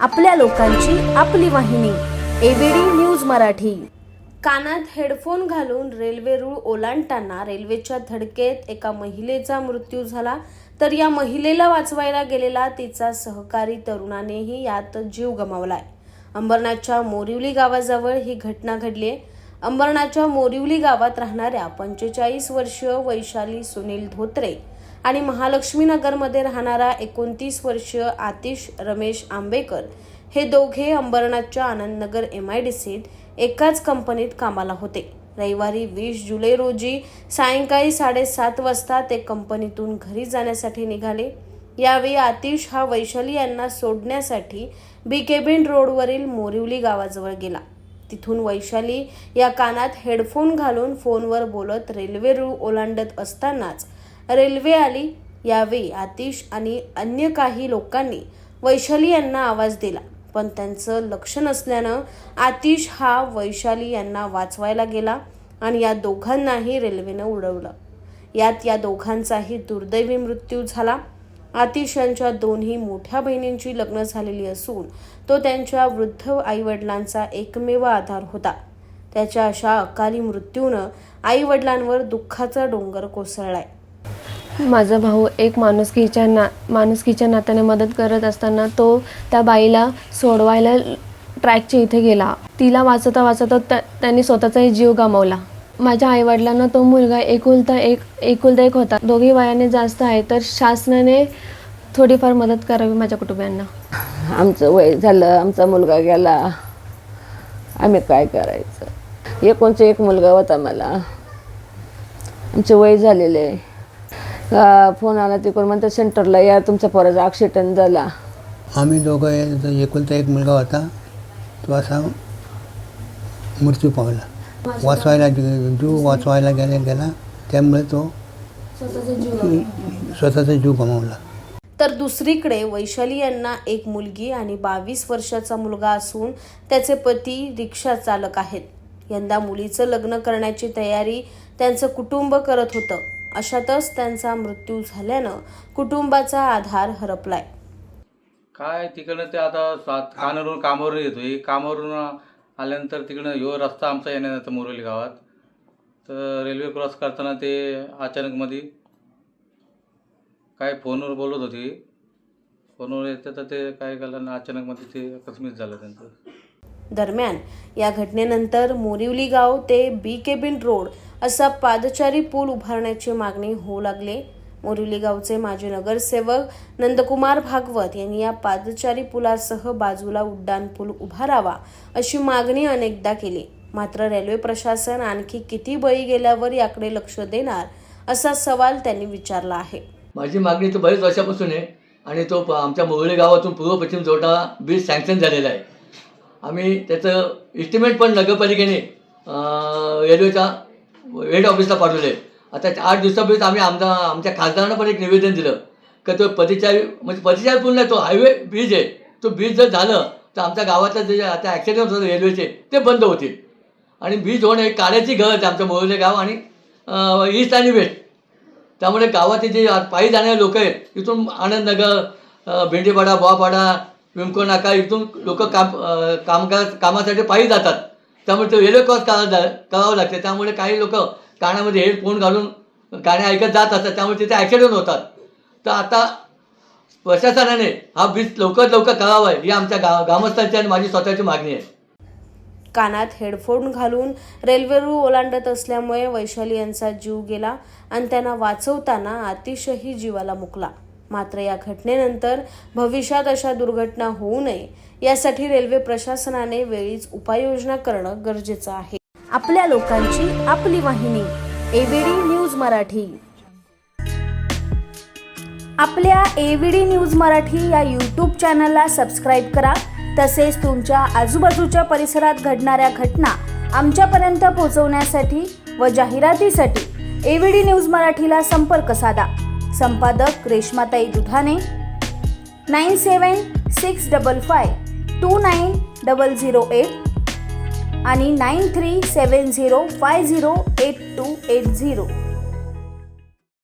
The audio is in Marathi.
आपल्या लोकांची आपली वाहिनी एबीडी न्यूज मराठी. कानात हेडफोन घालून रेल्वे रूळ ओलांडताना रेल्वेच्या धडकेत एका महिलेचा मृत्यू झाला. तर या महिलेला वाचवायला गेलेला तिचा सहकारी तरुणानेही यात जीव गमावलाय. अंबरनाथच्या मोरिवली गावाजवळ ही घटना घडली आहे. अंबरनाथच्या मोरिवली गावात राहणाऱ्या पंचेचाळीस वर्षीय वैशाली सुनील धोत्रे आणि महालक्ष्मीनगरमध्ये राहणारा एकोणतीस वर्षीय आतिश रमेश आंबेकर हे दोघे अंबरनाथच्या आनंदनगर एम आय डी सीत एकाच कंपनीत कामाला होते. रविवारी वीस जुलै रोजी सायंकाळी साडेसात वाजता ते कंपनीतून घरी जाण्यासाठी निघाले. यावेळी आतिश हा वैशाली यांना सोडण्यासाठी बी केबिन रोडवरील मोरिवली गावाजवळ गेला. तिथून वैशाली या कानात हेडफोन घालून फोनवर बोलत रेल्वे रूळ ओलांडत असतानाच रेल्वे आली यावेळी आतिश आणि अन्य काही लोकांनी वैशाली यांना आवाज दिला. पण त्यांचं लक्ष नसल्यानं आतिश हा वैशाली यांना वाचवायला गेला आणि या दोघांनाही रेल्वेनं उडवलं. यात या दोघांचाही दुर्दैवी मृत्यू झाला. आतिश यांच्या दोन्ही मोठ्या बहिणींची लग्न झालेली असून तो त्यांच्या वृद्ध आईवडिलांचा एकमेव आधार होता. त्याच्या अशा अकाली मृत्यूनं आईवडिलांवर दुःखाचा डोंगर कोसळलाय. माझा भाऊ एक माणुसकीच्या ना माणुसकीच्या नात्याने मदत करत असताना तो त्या बाईला सोडवायला ट्रॅकच्या इथे गेला. तिला वाचवता वाचवता त्या त्यांनी स्वतःचाही जीव गमावला. माझ्या आईवडिलांना तो मुलगा एकुलता एक एकुलता एक होता. दोघी वयाने जास्त आहे तर शासनाने थोडीफार मदत करावी माझ्या कुटुंबियांना. आमचं वय झालं आमचा मुलगा गेला. आम्ही काय करायचं? एकोणचा एक मुलगा होता मला. आमचे वय झालेले. का फोन आला तिकडून म्हणतात सेंटरला या तुमच्या पोराचा ॲक्सिडेंट झाला. आम्ही दोघं हे- एकुलता एक मुलगा होता तो असा मृत्यू पावला. वाचवायला जीव वाचवायला गेला गेला त्यामुळे तो स्वतःचा जीव गमावला. तर दुसरीकडे वैशाली यांना एक मुलगी आणि बावीस वर्षाचा मुलगा असून त्याचे पती रिक्षा चालक आहेत. यंदा मुलीचं लग्न करण्याची तयारी त्यांचं कुटुंब करत होतं. अशातच त्यांचा मृत्यू झाल्यानं कुटुंबाचा आधार हरपलाय. काय तिकडनं ते आता सात कानावरून कामावर येतोय. कामावरून आल्यानंतर तिकडनं ह्यो रस्ता आमचा येण्याचा मोरोली गावात. तर रेल्वे क्रॉस करताना ते अचानकमध्ये काय फोनवर बोलत होती. फोनवर येतं तर ते काय केलं ना अचानकमध्ये ते अकस्मित झालं त्यांचं. दरम्यान. या घटनेनंतर मोरिवली गाव ते बी केबिन रोड असा पादचारी पूल उभारण्याची मागणी होऊ लागली. मोरिवली गावचे माजी नगरसेवक नंदकुमार भागवत यांनी या पादचारी पुलासह बाजूला उड्डाण पूल उभारावा अशी मागणी अनेकदा केली. मात्र रेल्वे प्रशासन आणखी किती बळी गेल्यावर याकडे लक्ष देणार असा सवाल त्यांनी विचारला आहे. माझी मागणी तर बरेच वर्षापासून आहे आणि तो आमच्या मोगळे गावातून पूर्व पश्चिम जोडा ब्रिज सँक्शन झालेला आहे. आम्ही त्याचं इस्टिमेट पण नगरपालिकेने रेल्वेच्या हेड ऑफिसला पाठवलं आहे आता आठ दिवसापूर्वीच आम्ही आमचा आमच्या खासदारांना पण एक निवेदन दिलं का तो परिचारी म्हणजे परिचारी पूल नाही तो हायवे ब्रिज आहे. तो ब्रिज जर झालं तर आमच्या गावातलं जे आता ॲक्सिडेंट होतं रेल्वेचे ते बंद होतील. आणि ब्रिज होणं एक काळ्याची गरज आहे आमच्या मोहल्ले गाव आणि ईस्ट आणि वेस्ट त्यामुळे गावातील जे पायी जाणारे लोक आहेत तिथून आनंदनगर भेंडीपाडा बोवापाडा विमको नाका. इथून लोक काम कामकाज कामासाठी पायी जातात. त्यामुळे ते रेल्वे क्रॉस करावं जा- करावं लागते. त्यामुळे काही लोक कानामध्ये हेडफोन घालून गाणे ऐकत जात असतात. त्यामुळे तिथे ॲक्सिडेंट होतात. तर आता प्रशासनाने हा ब्रिज लवकरात लवकर करावा ही आमच्या गा ग्रामस्थांची आणि माझी स्वतःची मागणी आहे. कानात हेडफोन घालून रेल्वे रूळ ओलांडत असल्यामुळे वैशाली यांचा जीव गेला आणि त्यांना वाचवताना अतिशयही जीवाला मुकला. मात्र या घटनेनंतर भविष्यात अशा दुर्घटना होऊ नये. यासाठी रेल्वे प्रशासनाने वेळीच उपाययोजना करणं गरजेचं आहे. आपल्या लोकांची आपली वाहिनी एबीडी न्यूज मराठी. आपल्या एव्हीडी न्यूज मराठी या यूट्यूब चॅनलला सबस्क्राईब करा. तसेच तुमच्या आजूबाजूच्या परिसरात घडणाऱ्या घटना आमच्यापर्यंत पोहोचवण्यासाठी व जाहिरातीसाठी एव्हीडी न्यूज मराठीला संपर्क साधा. संपादक रेश्माताई Dudhane. Nine seven six double five two nine double zero eight आणि nine three seven zero five zero eight two eight zero.